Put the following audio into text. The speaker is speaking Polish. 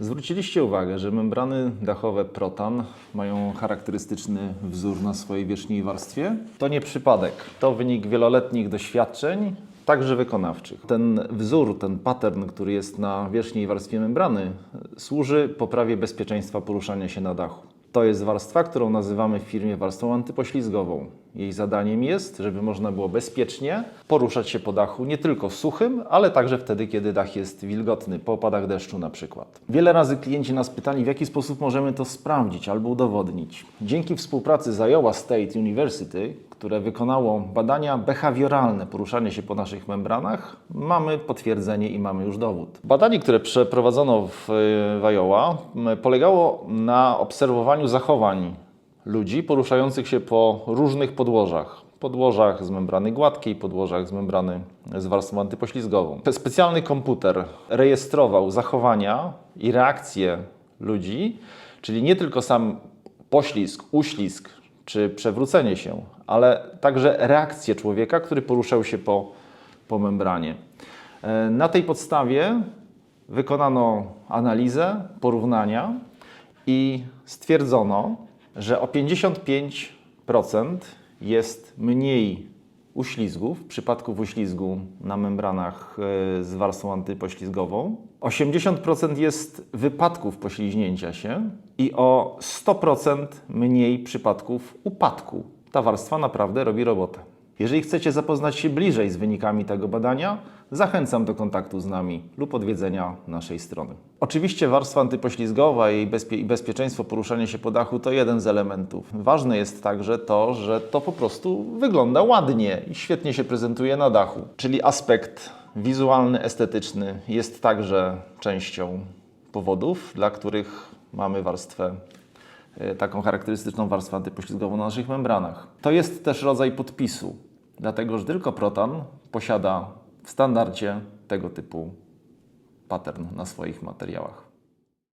Zwróciliście uwagę, że membrany dachowe protan mają charakterystyczny wzór na swojej wierzchniej warstwie? To nie przypadek. To wynik wieloletnich doświadczeń, także wykonawczych. Ten wzór, ten pattern, który jest na wierzchniej warstwie membrany, służy poprawie bezpieczeństwa poruszania się na dachu. To jest warstwa, którą nazywamy w firmie warstwą antypoślizgową. Jej zadaniem jest, żeby można było bezpiecznie poruszać się po dachu, nie tylko suchym, ale także wtedy, kiedy dach jest wilgotny, po opadach deszczu na przykład. Wiele razy klienci nas pytali, w jaki sposób możemy to sprawdzić albo udowodnić. Dzięki współpracy z Iowa State University, które wykonało badania behawioralne poruszania się po naszych membranach, mamy potwierdzenie i mamy już dowód. Badanie, które przeprowadzono w, w Iowa, polegało na obserwowaniu zachowań ludzi poruszających się po różnych podłożach. Podłożach z membrany gładkiej, podłożach z membrany z warstwą antypoślizgową. Specjalny komputer rejestrował zachowania i reakcje ludzi, czyli nie tylko sam poślizg, uślizg czy przewrócenie się, ale także reakcję człowieka, który poruszał się po, po membranie. E, Na tej podstawie wykonano analizę, porównania i stwierdzono, że o 55% jest mniej uślizgów, przypadków uślizgu na membranach e, z warstwą antypoślizgową. 80% jest wypadków pośliźnięcia się i o 100% mniej przypadków upadku. Ta warstwa naprawdę robi robotę. Jeżeli chcecie zapoznać się bliżej z wynikami tego badania, zachęcam do kontaktu z nami lub odwiedzenia naszej strony. Oczywiście warstwa antypoślizgowa i bezpie- i bezpieczeństwo poruszania się po dachu to jeden z elementów. Ważne jest także to, że to po prostu wygląda ładnie i świetnie się prezentuje na dachu. Czyli aspekt wizualny, estetyczny jest także częścią powodów, dla których mamy warstwę taką charakterystyczną warstwę antypoślizgową na naszych membranach. To jest też rodzaj podpisu, dlatego że tylko Protan posiada w standardzie tego typu pattern na swoich materiałach.